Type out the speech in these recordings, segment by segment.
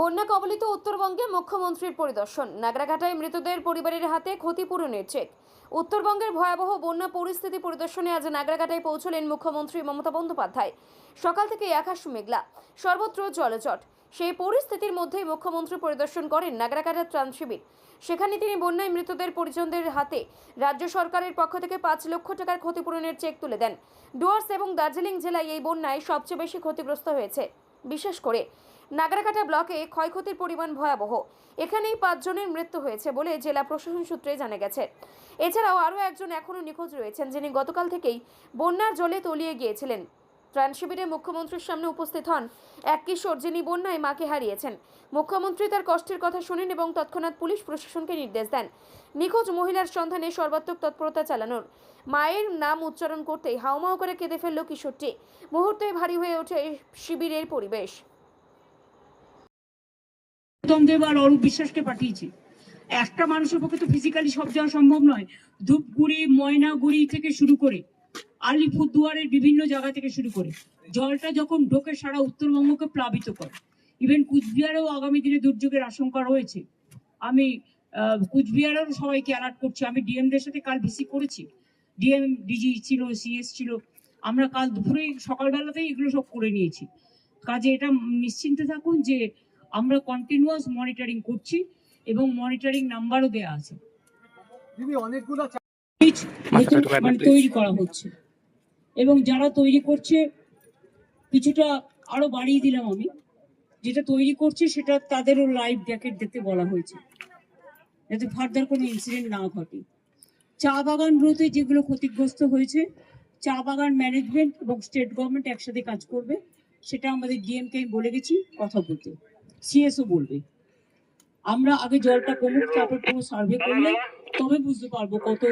বন্যা কবলিত উত্তরবঙ্গে মুখ্যমন্ত্রীর পরিদর্শন। নাগরাঘাটায় মৃতদের পরিবারের হাতে ক্ষতিপূরণের চেক। উত্তরবঙ্গের ভয়াবহ বন্যা পরিস্থিতি পরিদর্শনে আজ নাগরাঘাটায় পৌঁছলেন মুখ্যমন্ত্রী মমতা বন্দ্যোপাধ্যায়। সকাল থেকে আকাশ মেঘলা, সর্বত্র জলজট। সেই পরিস্থিতির মধ্যেই মুখ্যমন্ত্রী পরিদর্শন করেন নাগরাঘাটা ত্রাণ শিবির। সেখানে তিনি বন্যায় মৃতদের পরিজনদের হাতে রাজ্য সরকারের পক্ষ থেকে পাঁচ লক্ষ টাকার ক্ষতিপূরণের চেক তুলে দেন। ডুয়ার্স এবং দার্জিলিং জেলায় এই বন্যায় সবচেয়ে বেশি ক্ষতিগ্রস্ত হয়েছে। বিশেষ করে নাগরাকাটা ব্লকে ক্ষয়ক্ষতির পরিমাণ ভয়াবহ। এখানেই পাঁচজনের মৃত্যু হয়েছে বলে জেলা প্রশাসন সূত্রে জানা গেছে। এছাড়াও আরও একজন এখনও নিখোঁজ রয়েছেন, যিনি গতকাল থেকেই বন্যার জলে তলিয়ে গিয়েছিলেন। ত্রাণ শিবিরে মুখ্যমন্ত্রীর সামনে উপস্থিত হন এক কিশোর, যিনি বন্যায় মাকে হারিয়েছেন। মুখ্যমন্ত্রী তার কষ্টের কথা শোনেন এবং তৎক্ষণাৎ পুলিশ প্রশাসনকে নির্দেশ দেন। নিখোঁজ মহিলার সন্ধানে সর্বাত্মক তৎপরতা চালানোর। মায়ের নাম উচ্চারণ করতেই হাউমাউ করে কেঁদে ফেলল কিশোরটি। মুহূর্তে ভারী হয়ে ওঠে শিবিরের পরিবেশ। গৌতম দেব আর অরূপ বিশ্বাসকে পাঠিয়েছি। একটা মানুষের পক্ষে তো ফিজিক্যালি সব যাওয়া সম্ভব নয়। ধূপগুড়ি, ময়নাগুড়ি থেকে শুরু করে আলিপুরদুয়ারের বিভিন্ন জায়গা থেকে শুরু করে জলটা যখন ঢোকে সারা উত্তরবঙ্গকে প্লাবিত করে। ইভেন কুচবিহারেও আগামী দিনে দুর্যোগের আশঙ্কা রয়েছে। আমি কুচবিহারেরও সবাইকে অ্যালার্ট করছি। আমি ডিএমদের সাথে কাল ভিসি করেছি। ডিএম ডিজি ছিল সিএস ছিল। আমরা কাল দুপুরে সকালবেলাতেই এগুলো সব করে নিয়েছি। কাজে এটা নিশ্চিন্তে থাকুন যে আমরা কন্টিনিউয়াস মনিটরিং করছি এবং মনিটরিং নাম্বারও দেওয়া আছে। মানে তৈরি করা হচ্ছে। এবং যারা তৈরি করছে কিছুটা আরও বাড়িয়ে দিলাম আমি। যেটা তৈরি করছে সেটা তাদেরও লাইভ জ্যাকেট দেখতে বলা হয়েছে। যাতে ফার্দার কোনো ইনসিডেন্ট না ঘটে। চা বাগানগুলোতে যেগুলো ক্ষতিগ্রস্ত হয়েছে চা বাগান ম্যানেজমেন্ট এবং স্টেট গভর্নমেন্ট একসাথে কাজ করবে সেটা আমাদের ডিএমকে আমি বলে গেছি কথা বলতে। সিএসও বলবে আমরা আগে জলটা কমুক তারপর কোনো সার্ভে করলে তবে বুঝতে পারব কত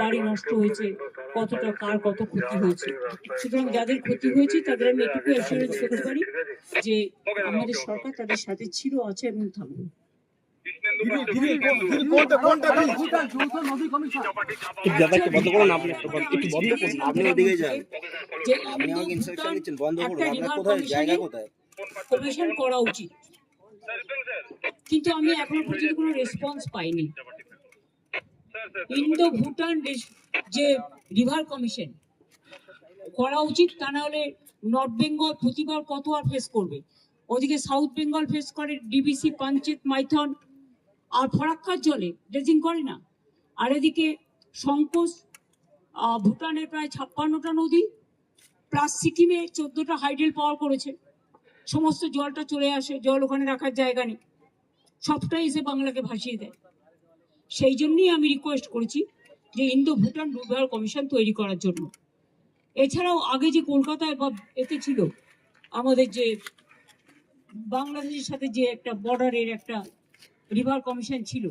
বাড়ি নষ্ট হয়েছে কতটা কার কত ক্ষতি হয়েছে সুতরাং যাদের ক্ষতি হয়েছে তাদের আমি এটুকু অ্যাসুরেন্স করতে পারি যে আমাদের সরকার তাদের সাথে ছিল আছে এবং থাকবে কমিশন করা উচিত কিন্তু আমি এখনও পর্যন্ত কোনো রেসপন্স পাইনি। ইন্দো ভুটান যে রিভার কমিশন করা উচিত তা না হলে নর্থ বেঙ্গল প্রতিবার কত আর ফেস করবে? ওদিকে সাউথ বেঙ্গল ফেস করে ডিবিসি পাঞ্চেত মাইথন আর ফরাক্কার জলে ড্রেজিং করে না। আর এদিকে সংকোচ ভুটানের প্রায় ছাপ্পান্নটা নদী প্লাস সিকিমে চোদ্দটা হাইডেল পাওয়ার করেছে। সমস্ত জলটা চলে আসে, জল ওখানে রাখার জায়গা নেই। সবটাই এসে বাংলাকে ভাসিয়ে দেয়। সেই জন্যই আমি রিকোয়েস্ট করেছি যে ইন্দো ভুটান রিভার কমিশন তৈরি করার জন্য। এছাড়াও আগে যে কলকাতায় বা এতে ছিল, আমাদের যে বাংলাদেশের সাথে যে একটা বর্ডারের একটা রিভার কমিশন ছিল,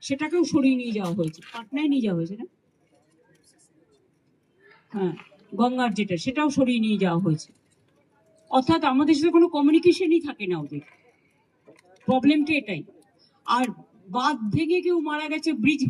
সেটাকেও সরিয়ে নিয়ে যাওয়া হয়েছে। পাটনায় নিয়ে যাওয়া হয়েছে না? হ্যাঁ গঙ্গার যেটা, সেটাও সরিয়ে নিয়ে যাওয়া হয়েছে। অর্থাৎ আমাদের সাথে কোনো কমিউনিকেশনই থাকে না ওদের। প্রবলেমটা এটাই। আর বাদ ভেঙে কেউ মারা গেছে ব্রিজ